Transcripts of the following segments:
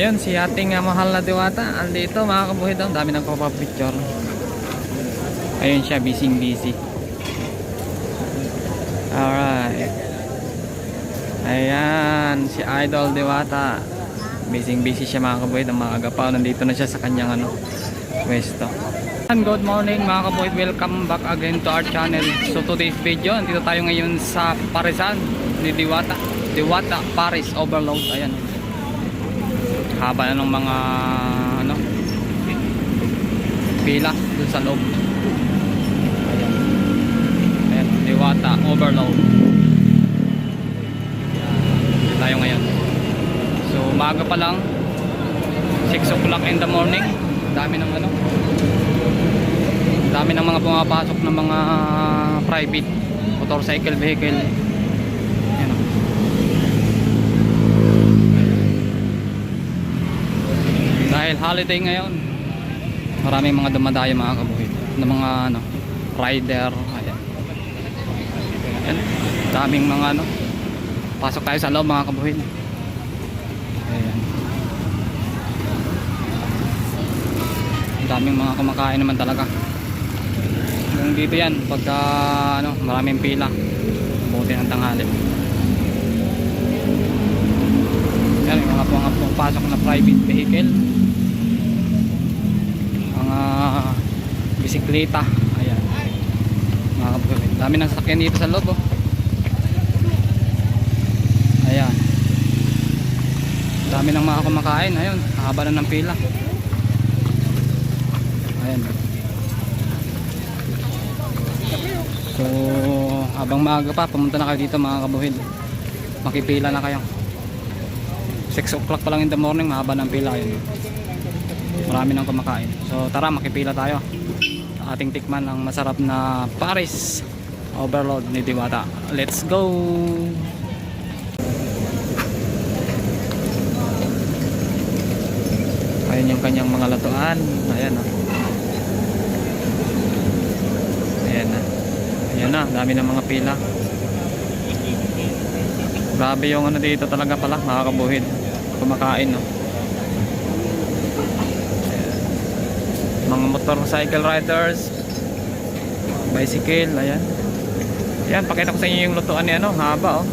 Ayun, si ating uh, mahal na diwata. Andito mga kabuhid. Ang dami ng picture. Ayun siya, busy busy. Alright. Ayan, si Idol Diwata. Busy busy siya mga kabuhid. Ang mga agapaw. Nandito na siya sa kanyang ano, pwesto. Good morning mga kabuhid. Welcome back again to our channel. So today's video, nandito tayo ngayon sa Parisan ni Diwata. Diwata Paris Overload. Ayan. Haba na ng mga ano pila dun sa loob. Ayan. Ayan, Diwata Overload. Ayan. Tayo ngayon. So umaga pa lang 6 o'clock in the morning. Dami ng ano dami ng mga pumapasok ng mga private motorcycle vehicle. Ayan. o. Dahil holiday ngayon, maraming mga dumadayo mga kabuhid ng mga ano, rider. Ayan. Daming mga ano. Pasok tayo sa loob mga kabuhid. Ayan. Daming mga kumakain naman talaga. Yung dito yan, pagka ano, maraming pila. Buti ng tanghali. Yan, yung mga mga pumapasok na private vehicle. Bisikleta. Ayan. Mga kapatid. Dami ng sasakyan dito sa loob. Oh. Ayan. Dami ng mga kumakain. Ayun, haba na ng pila. Ayan. So, habang maaga pa, pumunta na kayo dito mga kabuhid. Makipila na kayo. 6 o'clock pa lang in the morning, mahaba ng pila yun. Marami nang kumakain. So, tara, makipila tayo. Ating tikman ang masarap na Paris Overload ni Diwata. Let's go! Ayan yung kanyang mga latuan. Ayan oh. Ayan na. Ayan na, dami ng mga pila. Grabe yung ano dito talaga pala, makakabuhid. Kumakain, no. Ayan. Mga motorcycle riders, bicycle, ayan. Ayan, pakita ko sa inyo yung lutuan ni ano, haba, oh.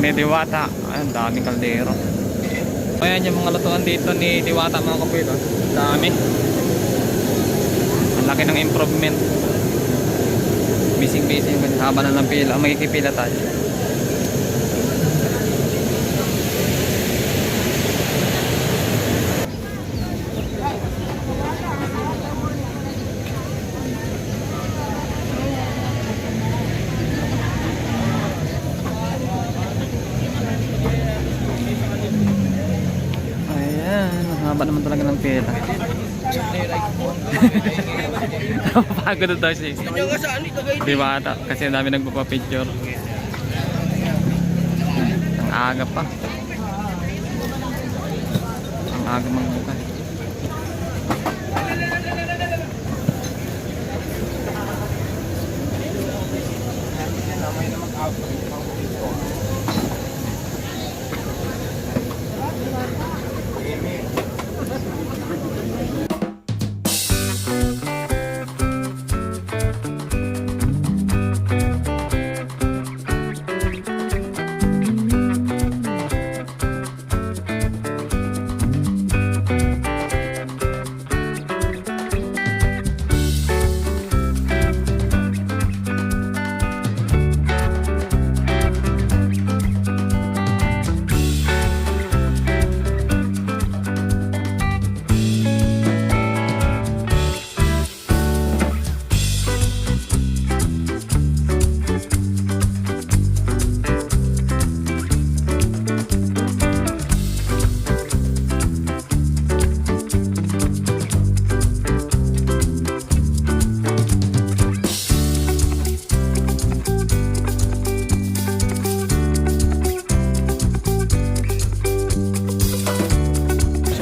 May diwata. Ayan, daming kaldero. Ayan yung mga lutuan dito ni Diwata mga kapit, oh. Dami. Ang laki ng improvement. Bising busy haba na ng pila. Magkikipila tayo. Ayan, ang haba naman talaga ng pila. Pagod na daw siya. Di ba ata? Kasi ang dami nagpapapicture. Ang aga pa. Ang aga magbuka.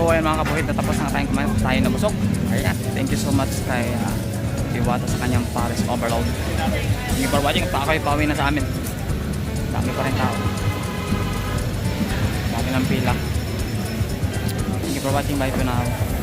So mga kabuhid, natapos na tayong kumain tayo na busog. Ayan, thank you so much kay uh, Diwata sa kanyang Paris Overload. Thank you for watching. Pa kayo pauwi na sa amin. Dami pa rin tao. Dami ng pila. you for watching. Bye for now.